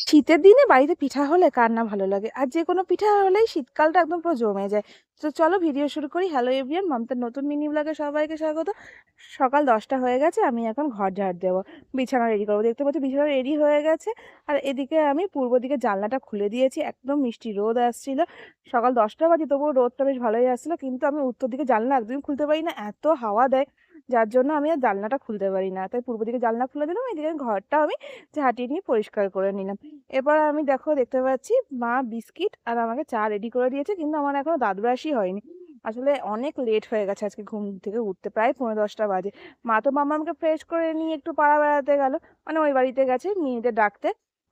শীতের দিনে বাড়িতে পিঠা হলে কার না ভালো লাগে? আর যে কোনো পিঠা হলেই শীতকালটা একদম পুরো জমে যায়। তো চলো ভিডিও শুরু করি। হ্যালো এভরিয়ান মামতার নতুন মিনি ব্লগে সবাইকে স্বাগত। সকাল দশটা হয়ে গেছে, আমি এখন ঘর ঝাড় দেবো। বিছানা রেডি করব। দেখতে পাচ্ছি বিছানা রেডি হয়ে গেছে। আর এদিকে আমি পূর্ব দিকে জানলাটা খুলে দিয়েছি। একদম মিষ্টি রোদ আসছিল। সকাল দশটা বাজে, তবুও রোদটা বেশ ভালোই আসছিল। কিন্তু আমি উত্তর দিকে জানলা একদমই খুলতে পারি না। এত হাওয়া দেয়। যার জন্য আমি আর জানলাটা খুলতে পারি না। তাই পূর্ব দিকে জানলা খুলে দিলাম এদিকে ঘরটা আমি ঝাঁটিয়ে নিয়ে পরিষ্কার করে নিলাম। এবার আমি দেখো দেখতে পাচ্ছি মা বিস্কিট আর আমাকে চা রেডি করে দিয়েছে, কিন্তু আমার এখনও দাঁত ব্রাশই হয়নি। আসলে অনেক লেট হয়ে গেছে আজকে ঘুম থেকে উঠতে, প্রায় পনেরো দশটা বাজে। মা তো মামা আমাকে ফ্রেশ করে নিয়ে একটু পাড়া বেড়াতে গেল। মানে ওই বাড়িতে গেছে, মেয়েদের ডাকতে।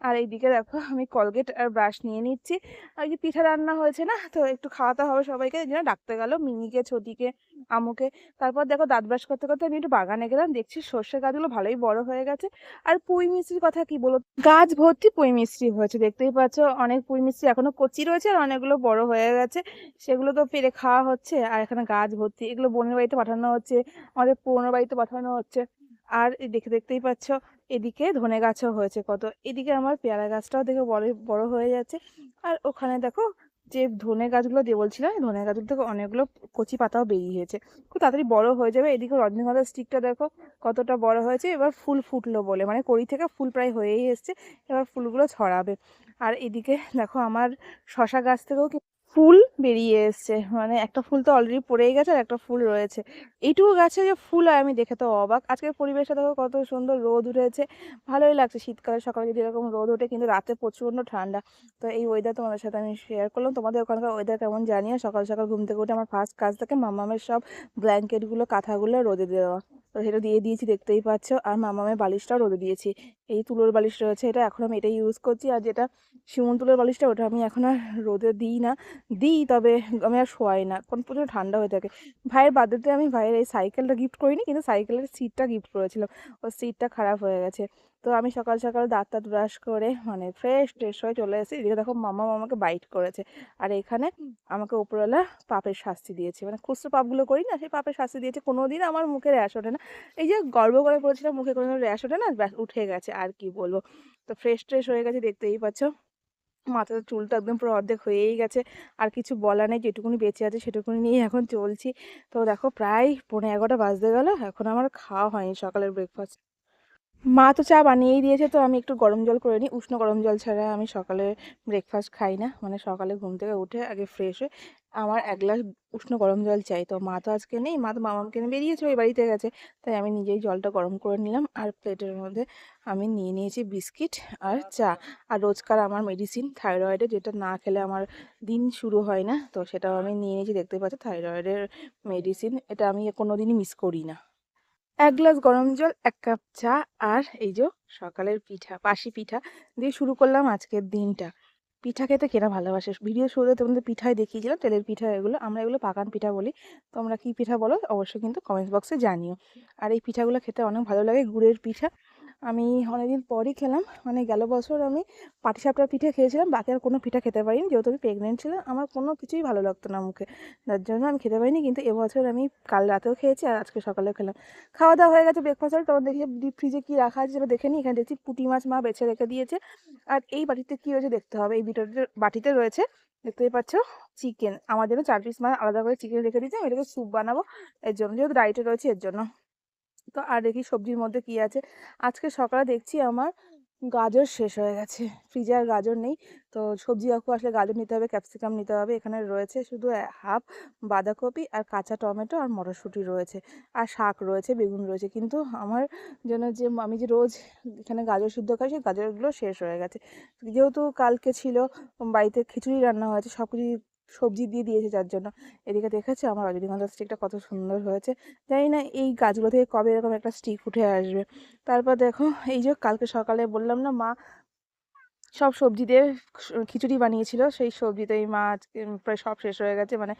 আর এইদিকে দেখো, আমি কলগেট আর ব্রাশ নিয়ে নিচ্ছি। আর কি পিঠা রান্না হয়েছে না, তো একটু খাওয়াতে হবে সবাইকে। এই জন্য ডাকতে গেল মিনিকে ছোটিকে আমুকে। তারপর দেখো দাঁত ব্রাশ করতে করতে আমি একটু বাগানে গেলাম, দেখছি সর্ষে গাছগুলো ভালোই বড় হয়ে গেছে। আর পুঁই মিষ্টির কথা কি বলো? গাছ ভর্তি পুঁই মিষ্টি হয়েছে, দেখতেই পাচ্ছ। অনেক পুঁই মিষ্টি এখনও কচি রয়েছে আর অনেকগুলো বড় হয়ে গেছে। সেগুলো তো পেরে খাওয়া হচ্ছে। আর এখানে গাছ ভর্তি, এগুলো বোনের বাড়িতে পাঠানো হচ্ছে, আমাদের পুরোনো বাড়িতে পাঠানো হচ্ছে। আর দেখে দেখতেই পাচ্ছ এদিকে ধনে গাছও হয়েছে কত। এদিকে আমার পেয়ারা গাছটাও দেখে বড় বড় হয়ে যাচ্ছে। আর ওখানে দেখো যে ধনে গাছগুলো দিয়ে বলছিলাম ধনে গাছগুলো থেকে অনেকগুলো কচি পাতাও বেরিয়েছে খুব তাড়াতাড়ি বড় হয়ে যাবে। এদিকে রজনীগন্ধার স্টিকটা দেখো কতটা বড় হয়েছে। এবার ফুল ফুটলো বলে মানে কড়ি থেকে ফুল প্রায় হয়েই এসছে। এবার ফুলগুলো ছড়াবে। আর এদিকে দেখো আমার শশা গাছ থেকেও ফুল বেরিয়ে এসছে। মানে একটা ফুল তো অলরেডি পড়েই গেছে আর একটা ফুল রয়েছে। এইটুকু গাছে যে ফুল হয়, আমি দেখে তো অবাক। আজকের পরিবেশটা দেখো কত সুন্দর রোদ উঠেছে। ভালোই লাগছে শীতকালে, সকালে যদি এরকম রোদ ওঠে, কিন্তু রাতে প্রচণ্ড ঠান্ডা। তো এই ওয়েদার তোমাদের সাথে আমি শেয়ার করলাম। তোমাদের ওখানকার ওয়েদার কেমন জানিও? সকাল সকাল ঘুম থেকে উঠে আমার ফার্স্ট কাজ থাকে মামামের সব ব্ল্যাঙ্কেটগুলো কাঁথাগুলো রোদে দেওয়া। তো সেটা দিয়ে দিয়েছি, দেখতেই পাচ্ছ। আর মামামের বালিশটাও রোদে দিয়েছি। এই তুলোর বালিশ রয়েছে, এটা এখন আমি এটাই ইউজ করছি। আর যেটা শিমুল তুলোর বালিশটা, ওটা আমি এখন আর রোদে দিই না। দিই, তবে আমি আর শোয়াই না, কারণ প্রচুর ঠান্ডা হয়ে থাকে। ভাইয়ের বার্থডেতে আমি ভাইয়ের এই সাইকেলটা গিফট করিনি, কিন্তু সাইকেলের সিটটা গিফট করেছিলাম। ওর সিটটা খারাপ হয়ে গেছে। তো আমি সকাল সকাল দাঁত টাত ব্রাশ করে মানে ফ্রেশ ট্রেশ হয়ে চলে এসেছি। এদিকে দেখো মামা মামাকে বাইট করেছে। আর এখানে আমাকে উপরওয়ালা পাপের শাস্তি দিয়েছে। মানে খুচরো পাপগুলো করি না, সেই পাপের শাস্তি দিয়েছে। কোনো দিন আমার মুখে র্যাশ ওঠে না। এই যে গর্ব করে পড়েছিলাম, মুখে কোনো র্যাশ ওঠে না উঠে গেছে। আর কি বলব? তো ফ্রেশ ট্রেশ হয়ে গেছে, দেখতেই পাচ্ছ। মাথার চুলটা একদম পুরো অর্ধেক হয়েই গেছে। আর কিছু বলা নেই, যেটুকুনি বেঁচে আছে সেটুকুনি নিয়ে এখন চলছি। তো দেখো, প্রায় পনেরো এগারোটা বাজতে গেল, এখন আমার খাওয়া হয়নি সকালের ব্রেকফাস্ট মা তো চা বানিয়েই দিয়েছে, তো আমি একটু গরম জল করে নিই। উষ্ণ গরম জল ছাড়া আমি সকালে ব্রেকফাস্ট খাই না। মানে সকালে ঘুম থেকে উঠে আগে ফ্রেশ হয়ে আমার এক গ্লাস উষ্ণ গরম জল চাই। তো মা তো আজকে নেই, মা তো মামাকে নিয়ে বেরিয়েছে, ওই বাড়িতে গেছে। তাই আমি নিজেই জলটা গরম করে নিলাম আর প্লেটের মধ্যে আমি নিয়ে নিয়েছি বিস্কিট আর চা। আর রোজকার আমার মেডিসিন থাইরয়েডের যেটা না খেলে আমার দিন শুরু হয় না, তো সেটাও আমি নিয়ে নিয়েছি। দেখতে পাচ্ছি থাইরয়েডের মেডিসিন এটা আমি কোনো দিনই মিস করি না। এক গ্লাস গরম জল, এক কাপ চা আর এই যে সকালের পিঠা, বাসি পিঠা দিয়ে শুরু করলাম আজকের দিনটা। পিঠা খেতে কেনা ভালোবাসে? ভিডিও শুরুতে তোমাদের পিঠায় দেখিয়েছিলাম, তেলের পিঠা এগুলো, আমরা এগুলো পাকান পিঠা বলি। তোমরা কী পিঠা বলো, অবশ্যই কিন্তু কমেন্ট বক্সে জানিও। আর এই পিঠাগুলো খেতে অনেক ভালো লাগে, গুড়ের পিঠা। আমি অনেকদিন পরই খেলাম মানে গেল বছর আমি পাটিসাপটার পিঠে খেয়েছিলাম, বাকি আর কোনো পিঠা খেতে পারিনি, যেহেতু আমি প্রেগনেন্ট ছিলাম, আমার কোনো কিছুই ভালো লাগতো না মুখে। যার জন্য আমি খেতে পারিনি, কিন্তু এবছর আমি কাল রাতেও খেয়েছি আর আজকে সকালেও খেলাম। খাওয়া দাওয়া হয়ে গেছে ব্রেকফাস্ট তখন দেখি ডিপ ফ্রিজে কী রাখা আছে সেটা দেখে নিই, এখানে দেখছি পুঁটি মাছ মা বেছে রেখে দিয়েছে। আর এই বাটিতে কী রয়েছে দেখতে হবে, এই বিটাতে বাটিতে রয়েছে, দেখতেই পাচ্ছ চিকেন আমার জন্য চার পিস মাছ আলাদা করে চিকেন রেখে দিয়েছি, আমি এটাকে স্যুপ বানাবো, এর জন্য, যেহেতু ডায়েটে রয়েছে, এর জন্য। তো আর দেখি সবজির মধ্যে কি আছে। আজকে সকালে দেখছি আমার গাজর শেষ হয়ে গেছে, ফ্রিজে আর গাজর নেই। তো সবজি কাকু আসলে গাজর নিতে হবে, ক্যাপসিকাম নিতে হবে, এখানে রয়েছে শুধু হাফ বাঁধাকপি আর কাঁচা টমেটো আর মটরশুঁটি রয়েছে আর শাক রয়েছে, বেগুন রয়েছে। কিন্তু আমার জন্য যে আমি যে রোজ এখানে গাজর সিদ্ধ খাই, সেই গাজরগুলো শেষ হয়ে গেছে। যেহেতু কালকে ছিল, বাড়িতে খিচুড়ি রান্না হয়েছে সব কিছু সবজি দিয়ে দিয়েছে যার জন্য। এদিকে দেখেছে আমার রজনীগন্ধার স্টিকটা কত সুন্দর হয়েছে। জানি না এই গাছগুলো থেকে কবে এরকম একটা স্টিক উঠে আসবে। তারপর দেখো, এই যে কালকে সকালে বললাম না মা সব সবজি দিয়ে খিচুড়ি বানিয়েছিল। সেই সবজিতেই মা আজকে প্রায় সব শেষ হয়ে গেছে। মানে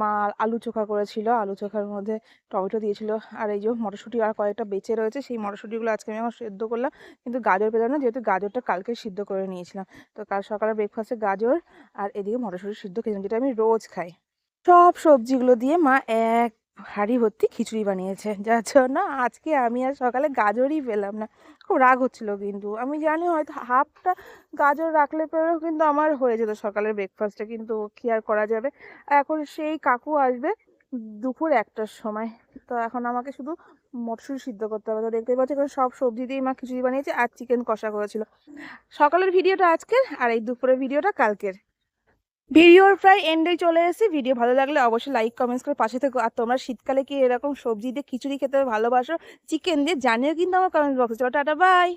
মা আলু চোখা করেছিল। আলু চোখার মধ্যে টমেটো দিয়েছিল। আর এই যে মটরশুঁটি আর কয়েকটা বেঁচে রয়েছে, সেই মটরশুঁটিগুলো আজকে আমি এখন সেদ্ধ করলাম। কিন্তু গাজর পেলাম না যেহেতু গাজরটা কালকে সিদ্ধ করে নিয়েছিলাম। তো কাল সকালে ব্রেকফাস্টে গাজর আর এদিকে মটরশুঁটি সিদ্ধ খেয়েছিলাম যেটা আমি রোজ খাই। সব সবজিগুলো দিয়ে মা এক হাঁড়ি ভর্তি খিচুড়ি বানিয়েছে। যার জন্য আজকে আমি আর সকালে গাজরই পেলাম না। খুব রাগ হচ্ছিল কিন্তু। আমি জানি হয়তো হাফটা গাজর রাখলে পরেও কিন্তু আমার হয়ে যেত সকালের ব্রেকফাস্টে কিন্তু কি আর করা যাবে? এখন সেই কাকু আসবে দুপুর একটার সময়। তো এখন আমাকে শুধু মটরশুঁটি সিদ্ধ করতে হবে। তো দেখতেই পাচ্ছি এখানে সব সবজি দিয়েই মা খিচুড়ি বানিয়েছে আর চিকেন কষা করেছিল। সকালের ভিডিওটা আজকের আর এই দুপুরের ভিডিওটা কালকের। ভিডিওর প্রায় এন্ডে চলে এসেছি। ভিডিও ভালো লাগলে অবশ্যই লাইক কমেন্টস করে পাশে থেকো। আর তোমরা শীতকালে কি এরকম সবজি দিয়ে খিচুড়ি খেতে ভালোবাসো? চিকেন দিয়ে জানিও কিন্তু আমার কমেন্ট বক্সে টাটা বাই